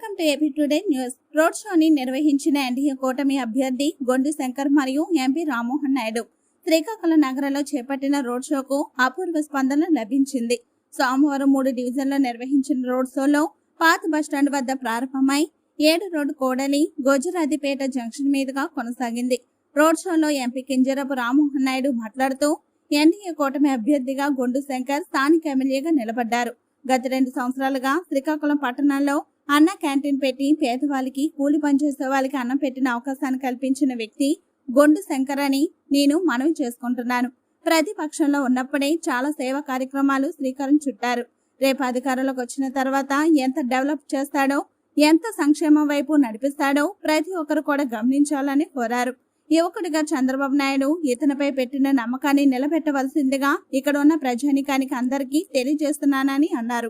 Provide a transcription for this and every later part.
Welcome to AP today news. Road షోని నిర్వహించిన NDA కూటమి అభ్యర్థి గొండు శంకర్ మరియు ఎంపీ రామ్మోహన్ నాయుడు శ్రీకాకుళం నగరంలో చేపట్టిన రోడ్ షోకు అపూర్వ స్పందన లభించింది. సోమవారం మూడు డివిజన్లో నిర్వహించిన రోడ్ షోలో పాత బస్టాండ్ వద్ద ప్రారంభమై ఏడు రోడ్డు కోడలి గోజరాదిపేట జంక్షన్ మీదుగా కొనసాగింది. రోడ్ షోలో ఎంపీ కింజరపు రామ్మోహన్ నాయుడు మాట్లాడుతూ ఎన్డీఏ కూటమి అభ్యర్థిగా గొండు శంకర్ స్థానిక ఎమ్మెల్యేగా నిలబడ్డారు. గత రెండు సంవత్సరాలుగా శ్రీకాకుళం పట్టణంలో అన్న క్యాంటీన్ పెట్టి పేదవాళ్ళకి కూలి పనిచేసే వాళ్ళకి అన్నం పెట్టిన అవకాశాన్ని కల్పించిన వ్యక్తి గొండు శంకర్ అని నేను మనవి చేసుకుంటున్నాను. ప్రతిపక్షంలో ఉన్నప్పుడే చాలా సేవా కార్యక్రమాలు శ్రీకారం చుట్టారు. రేపు అధికారంలోకి వచ్చిన తర్వాత ఎంత డెవలప్ చేస్తాడో ఎంత సంక్షేమం వైపు నడిపిస్తాడో ప్రతి ఒక్కరు కూడా గమనించాలని కోరారు. యువకుడిగా చంద్రబాబు నాయుడు ఇతనిపై పెట్టిన నమ్మకాన్ని నిలబెట్టవలసిందిగా ఇక్కడ ఉన్న ప్రజానికానికి అందరికీ తెలియజేస్తున్నానని అన్నారు.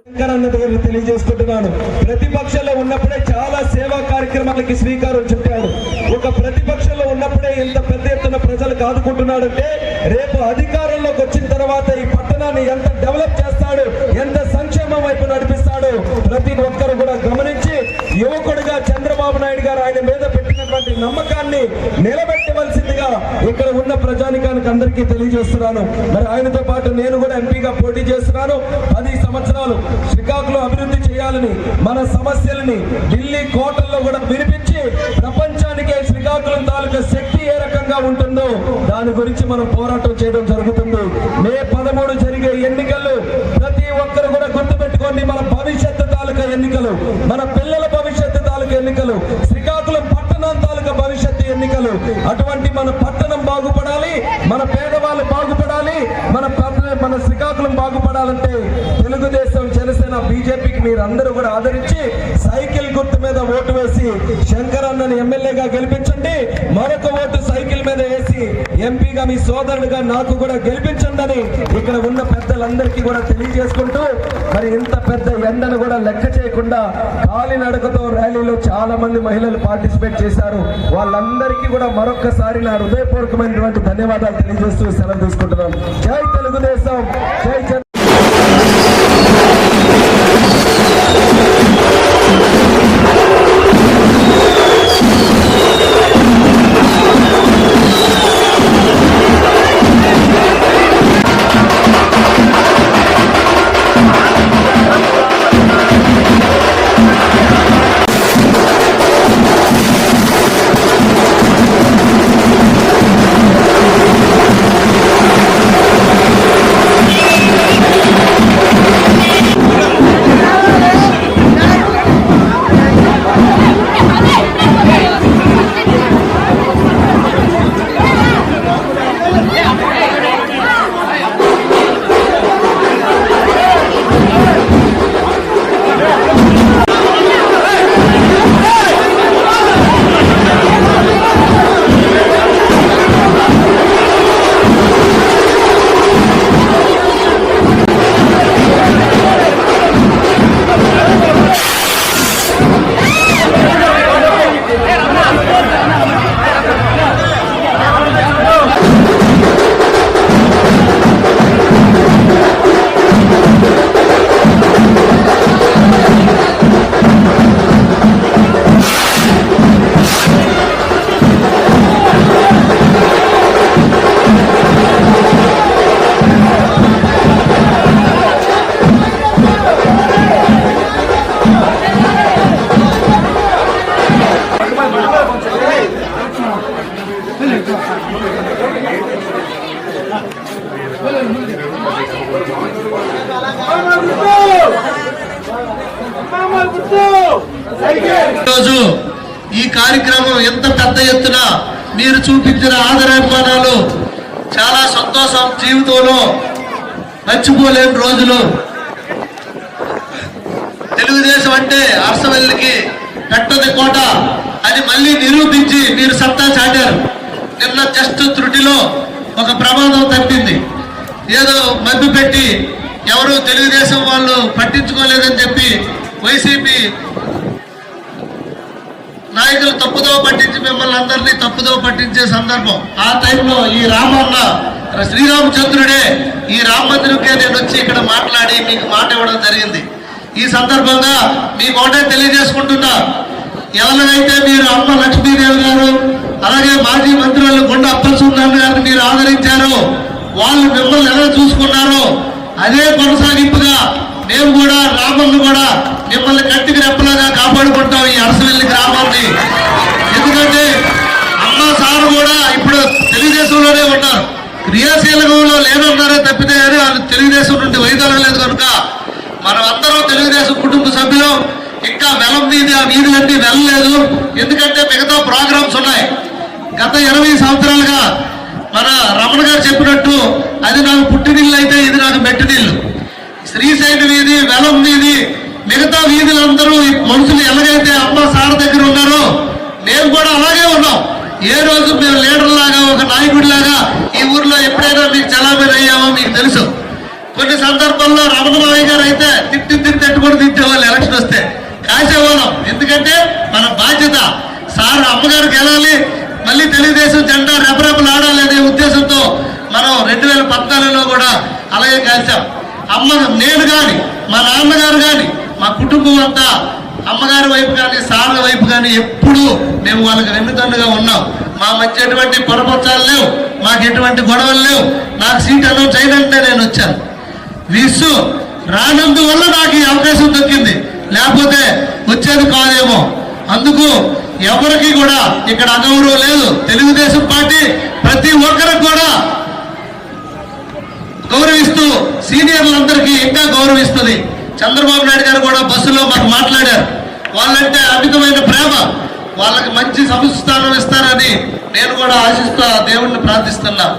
తెలియజేసుకుంటున్నాను. ప్రతిపక్షంలో ఉన్నప్పుడే చాలా సేవా కార్యక్రమాలకి శ్రీకారం చుట్టాడు. ఒక ప్రతిపక్షంలో ఉన్నప్పుడే ఇంత పెద్ద ఎత్తున ప్రజలకు ఆదుకుంటున్నాడంటే రేపు అధికారంలోకి వచ్చిన తర్వాత ఈ పట్టణాన్ని ఎంత డెవలప్ చేస్తాడు ఎంత సంక్షేమం వైపు నడిపిస్తాడు ప్రతి ఒక్కరు కూడా గమనించి యువకుడిగా చంద్రబాబు నాయుడు గారు ఆయన మీద పెట్టినటువంటి నమ్మకాన్ని నిలబెట్టవలసిందిగా ఇక్కడ ఉన్న ప్రజానికానికి అందరికీ తెలియజేస్తున్నాను. మరి ఆయనతో పాటు నేను కూడా ఎంపీగా పోటీ చేస్తున్నాను. పది సంవత్సరాలు శ్రీకాకుళం అభివృద్ధి చేయాలని మన సమస్యలని ఢిల్లీ కోటల్లో కూడా వినిపించి ప్రపంచానికే శ్రీకాకుళం తాలూకా శక్తి ఏ రకంగా ఉంటుందో దాని గురించి మనం పోరాటం చేయడం జరుగుతుంది. మే పదమూడు జరిగే ఎన్నికలు ప్రతి ఒక్కరు కూడా గుర్తుపెట్టుకోండి మన భవిష్యత్తు తాలూకా ఎన్నికలు మన పిల్లల భవిష్యత్తు తాలూకా ఎన్నికలు శ్రీకాకుళం పట్టణం తాలూకా భవిష్యత్తు ఎన్నికలు అటువంటి మన పట్టణం బాగుపడాలి మన పేదవాళ్ళు బాగుపడాలి మన మన శ్రీకాకుళం బాగుపడాలంటే తెలుగుదేశం జనసేన బీజేపీకి మీరు అందరూ కూడా ఆదరించి సైకిల్ గుర్తు మీద ఓటు వేసి శంకరన్నని ఎమ్మెల్యేగా గెలిపించండి మరొక ఓటు సైకిల్ మీద వేసి ఎంపీగా మీ సోదరుడిగా నాకు కూడా గెలిపించండి అని ఇక్కడ ఉన్న పెద్దలందరికీ కూడా తెలియజేసుకుంటూ మరి ఇంత పెద్ద ఎండను కూడా లెక్క చేయకుండా కాలినడకతో ర్యాలీలో చాలా మంది మహిళలు పార్టిసిపేట్ చేశారు. వాళ్ళందరికీ కూడా మరొక్కసారి నా హృదయపూర్వకమైనటువంటి ధన్యవాదాలు తెలియజేస్తూ సెలవు తీసుకుంటున్నాను జై తెలుగుదేశం జై ఈరోజు ఈ కార్యక్రమం ఎంత పెద్ద ఎత్తున మీరు చూపించిన ఆదరాభిమానాలు చాలా సంతోషం జీవితంలో మర్చిపోలేని రోజులు. తెలుగుదేశం అంటే అరసవల్లికి పెట్టది కోట. అది మళ్ళీ నిరూపించి మీరు సత్తా చాటారు. నిన్న జస్ట్ త్రుటిలో ఒక ప్రమాదం తప్పింది. ఏదో మబ్బు పెట్టి ఎవరు తెలుగుదేశం వాళ్ళు పట్టించుకోలేదని చెప్పి వైసీపీ నాయకులు తప్పుదోవ పట్టించి మిమ్మల్ని అందరినీ తప్పుదోవ పట్టించే సందర్భం. ఆ టైంలో ఈ రామన్న శ్రీరామచంద్రుడే ఈ రామ మందిరంకే నేను వచ్చి ఇక్కడ మాట్లాడి మీకు మాట ఇవ్వడం జరిగింది. ఈ సందర్భంగా మీకు ఒకటే తెలియజేసుకుంటున్నా. ఎవరినైతే మీరు అమ్మ లక్ష్మీదేవి గారు అలాగే మాజీ మంత్రులు గుండె అప్పలసుందర్ గారిని మీరు ఆదరించారు వాళ్ళు మిమ్మల్ని ఎలా చూసుకున్నారో అదే కొనసాగింపుగా మేము కూడా రామన్ను కూడా మిమ్మల్ని కట్టికి రెప్పలాగా కాపాడుకుంటాం ఈ అరసవెల్లి గ్రామాన్ని. ఎందుకంటే అమ్మ సార్ కూడా ఇప్పుడు తెలుగుదేశంలోనే ఉన్నారు. క్రియాశీలకంలో లేనన్నారే తప్పితే కానీ వాళ్ళు తెలుగుదేశం నుండి వైదొలగలేదు కనుక మనం అందరం తెలుగుదేశం కుటుంబ సభ్యులు. ఇంకా వెలం వీధి ఆ వీధులన్నీ వెళ్ళలేదు. ఎందుకంటే మిగతా ప్రోగ్రామ్స్ ఉన్నాయి. గత ఇరవై సంవత్సరాలుగా మన రమణ గారు చెప్పినట్టు అది నాకు పుట్టినిల్లు అయితే ఇది నాకు మెట్టినిల్లు. శ్రీశైల వీధి వెలం వీధి మిగతా వీధులందరూ మనుషులు ఎలాగైతే అమ్మ సార్ దగ్గర ఉన్నారో మేము కూడా అలాగే ఉన్నాం. ఏ రోజు మేము లీడర్ లాగా ఒక నాయకుడి లాగా ఈ ఊర్లో ఎప్పుడైనా మీకు చలామణి అయ్యామో మీకు తెలుసు. కొన్ని సందర్భాల్లో రమణ గారు అయితే తిట్టి తిట్టి తట్టుకొని తిట్టేవాళ్ళు ఎలక్షన్ వస్తే కాసేవాళ్ళం. ఎందుకంటే మన బాధ్యత సార్ అమ్మగారికి వెళ్ళాలి. మళ్ళీ తెలుగుదేశం జెండా రెపరెపలు ఆడాలి అనే ఉద్దేశంతో మనం రెండు వేల పద్నాలుగులో కూడా అలాగే కలిసాం అమ్మ నేను కానీ మా నాన్నగారు కానీ కుటుంబం అంతా అమ్మగారి వైపు కానీ సార్ల వైపు కానీ ఎప్పుడూ మేము వాళ్ళకి వెన్నుదన్నుగా ఉన్నాం. మా మధ్య ఎటువంటి పొరపచ్చాలు లేవు. మాకు ఎటువంటి గొడవలు లేవు. నాకు సీట్ అనౌన్స్ అయినంటే నేను వచ్చాను. విసు రానందువల్ల నాకు ఈ అవకాశం దక్కింది. లేకపోతే వచ్చేది కాదేమో. అందుకు ఎవరికి కూడా ఇక్కడ అగౌరవం లేదు. తెలుగుదేశం పార్టీ ప్రతి ఒక్కరికి కూడా గౌరవిస్తూ సీనియర్లందరికీ ఇంకా గౌరవిస్తుంది. చంద్రబాబు నాయుడు గారు కూడా బస్సులో మాకు మాట్లాడారు. వాళ్ళంటే అమితమైన ప్రేమ. వాళ్ళకి మంచి సంస్థానం ఇస్తారని నేను కూడా ఆశిస్తూ ఆ దేవుణ్ణి ప్రార్థిస్తున్నా.